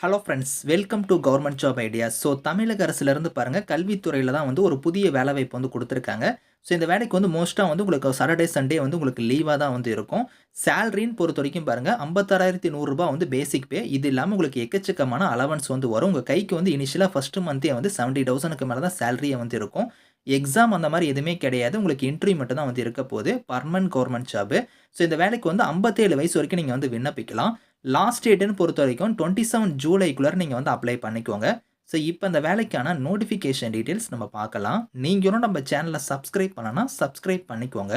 Hello friends welcome to government job idea so தமிழக அரசுலேருந்து பாருங்கள் கல்வித்துறையில் தான் வந்து ஒரு புதிய வேலைவாய்ப்பு வந்து கொடுத்துருக்காங்க. ஸோ இந்த வேலைக்கு வந்து மோஸ்ட்டாக வந்து உங்களுக்கு சாட்டர்டே சண்டே வந்து உங்களுக்கு லீவாக தான் வந்து இருக்கும். சேலரின்னு பொறுத்த வரைக்கும் பாருங்கள் ஐம்பத்தாறாயிரத்தி நூறுரூபா வந்து பேசிக் பே இது இல்லாமல் உங்களுக்கு எக்கச்சக்கமான அலவன்ஸ் வந்து வரும். உங்கள் கைக்கு வந்து இனிஷியலாக ஃபஸ்ட்டு மந்த்தே வந்து செவன்ட்டி தௌசண்ட்க்கு மேலே தான் சேலரியே வந்து இருக்கும். எக்ஸாம் அந்த மாதிரி எதுவுமே கிடையாது. உங்களுக்கு இன்டர்வியூ மட்டும் தான் வந்து இருக்க போகுது. பர்மனன்ட் கவர்மெண்ட் ஜாபு ஸோ இந்த வேலைக்கு வந்து ஐம்பத்தேழு வயசு வரைக்கும் நீங்கள் வந்து விண்ணப்பிக்கலாம். லாஸ்ட் டேட்டுன்னு பொறுத்த வரைக்கும் டுவெண்ட்டி செவன் ஜூலைக்குள்ளே நீங்கள் வந்து அப்ளை பண்ணிக்கோங்க. ஸோ இப்போ இந்த வேலைக்கான நோட்டிஃபிகேஷன் டீட்டெயில்ஸ் நம்ம பார்க்கலாம். நீங்களும் நம்ம சேனலை சப்ஸ்கிரைப் பண்ணனா சப்ஸ்கிரைப் பண்ணிக்கோங்க.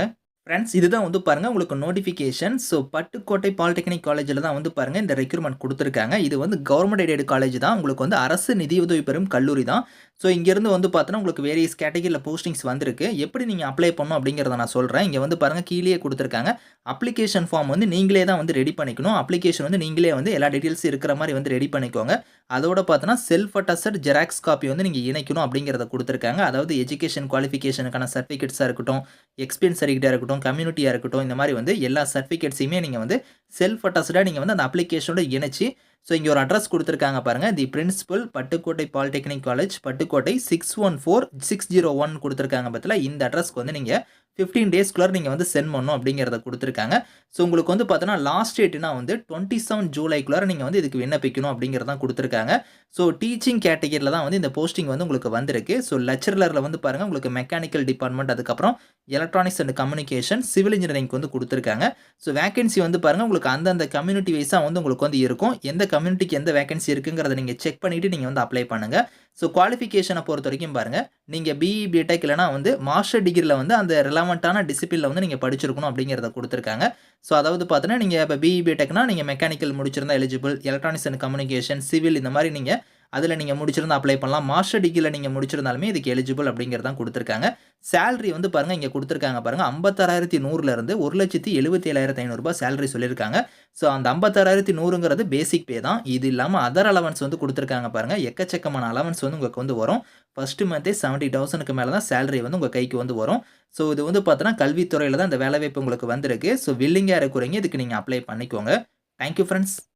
ஃப்ரெண்ட்ஸ் இதுதான் வந்து பாருங்கள் உங்களுக்கு நோட்டிஃபிகேஷன் ஸோ பட்டுக்கோட்டை பாலிடெக்னிக் காலேஜில் தான் வந்து பாருங்கள் இந்த ரெக்ரூட்மெண்ட் கொடுத்துருக்காங்க. இது வந்து கவர்மெண்ட் எய்டட் காலேஜ் தான். உங்களுக்கு வந்து அரசு நிதியுதவி பெறும் கல்லூரி தான். ஸோ இங்கேருந்து வந்து பார்த்தோன்னா உங்களுக்கு வேரியஸ் கேட்டகரியில் போஸ்டிங்ஸ் வந்திருக்கு. எப்படி நீங்கள் அப்ளை பண்ணணும் அப்படிங்கிறத நான் சொல்கிறேன் இங்கே வந்து பாருங்கள் கீழே கொடுத்துருக்காங்க. அப்ளிகேஷன் ஃபார்ம் வந்து நீங்களே தான் வந்து ரெடி பண்ணிக்கணும். அப்ளிகேஷன் வந்து நீங்களே வந்து எல்லா டீட்டெயில்ஸ் இருக்கிற மாதிரி வந்து ரெடி பண்ணிக்கோங்க. அதோட பார்த்தோன்னா செல்ஃப் அட்டஸ்ட் ஜெராக்ஸ் காப்பி வந்து நீங்கள் இணைக்கணும் அப்படிங்கிறத கொடுத்துருக்காங்க. அதாவது எஜுகேஷன் குவாலிஃபிகேஷனுக்கான சர்டிஃபிகேட்ஸாக இருக்கட்டும் எக்ஸ்பீரியன்ஸ் சர்டிஃபிகேட்டாக இருக்கட்டும் கம்யூனிட்டியாக இருக்கட்டும் இந்த மாதிரி வந்து எல்லா சர்டிஃபிகேட்ஸையுமே நீங்கள் வந்து செல்ஃப் அட்டஸ்டாக நீங்கள் வந்து அந்த அப்ளிகேஷனோட இணைச்சி ஸோ இங்கே ஒரு அட்ரஸ் கொடுத்துருக்காங்க பாருங்கள் the principal Pattukkottai polytechnic college Pattukkottai six one four six zero one கொடுத்துருக்காங்க பற்றில இந்த அட்ரஸ்க்கு வந்து நீங்கள் ஃபிஃப்டீன் டேஸ்க்குள்ளே நீங்கள் வந்து சென்ட் பண்ணணும் அப்படிங்கிறத கொடுத்துருக்காங்க. ஸோ உங்களுக்கு வந்து பார்த்தோன்னா லாஸ்ட் டேட்னா வந்து டுவெண்ட்டி செவன் ஜூலைக்குள்ளே நீங்கள் வந்து இதுக்கு விண்ணப்பிக்கணும் அப்படிங்கிறதான் கொடுத்துருக்காங்க. ஸோ டீச்சிங் கேட்டகரியில் தான் வந்து இந்த போஸ்டிங் வந்து உங்களுக்கு வந்திருக்கு. ஸோ லெக்சரரில் வந்து பாருங்கள் உங்களுக்கு மெக்கானிக்கல் டிபார்ட்மெண்ட் அதுக்கப்புறம் electronics and communication civil engineering வந்து கொடுத்துருக்காங்க. ஸோ வேகன்சி வந்து பாருங்கள் உங்களுக்கு அந்தந்த கம்யூனிட்டி வைஸாக வந்து உங்களுக்கு வந்து இருக்கும். எந்த கம்யூனிட்டிக்கு எந்த வேகன்சி இருக்குங்கிறத நீங்கள் செக் பண்ணிவிட்டு நீங்கள் வந்து அப்ளை பண்ணுங்கள் ஸோ குவாலிஃபிகேஷனை பொறுத்த வரைக்கும் பாருங்கள் நீங்கள் பிஇ பிடெக் இல்லைனா வந்து மாஸ்டர் டிகிரியில் வந்து அந்த ரிலவெண்ட்டான டிசிப்ளினில் வந்து நீங்கள் படிச்சிருக்கணும் அப்படிங்கிறத கொடுத்துருக்காங்க. ஸோ அதாவது பார்த்தீங்கன்னா நீங்கள் இப்போ பிஇ பிடெக்னா நீங்கள் மெக்கானிக்கல் முடிச்சிருந்தா eligible electronics and communication civil இந்த மாதிரி நீங்கள் அதில் நீங்கள் முடிச்சிருந்தா அப்ளை பண்ணலாம். மாஸ்டர் டிகிரியில் நீங்கள் முடிச்சிருந்தாலுமே இதுக்கு எலிஜிபிள் அப்படிங்கிறதான் கொடுத்துருக்காங்க. சேலரி வந்து பாருங்கள் இங்கே கொடுத்துருக்காங்க பாருங்கள் ஐம்பத்தாறாயிரத்தி நூறுலேருந்து ஒரு லட்சத்தி எழுபத்தி ஏழாயிரத்தி ஐநூறுரூபா சேலரி சொல்லியிருக்காங்க. ஸோ அந்த ஐம்பத்தாறாயிரத்தி நூறுங்கிறது பேசிக் பே தான். இது இல்லாமல் அதர் அலவன்ஸ் வந்து கொடுத்துருக்காங்க பாருங்கள் எக்கச்சக்கமான அலவன்ஸ் வந்து உங்களுக்கு வந்து வரும். ஃபஸ்ட்டு மந்த்தே செவன்ட்டி தௌசண்ட்க்கு மேலே தான் சேலரி வந்து உங்கள் கைக்கு வந்து வரும். ஸோ இது வந்து பார்த்தோன்னா கல்வித்துறையில் தான் இந்த வேலைவாய்ப்பு உங்களுக்கு வந்திருக்கு. ஸோ வில்லிங்காக இருக்கிறீங்க. இதுக்கு நீங்கள் அப்ளை பண்ணிக்கோங்க. Thank you friends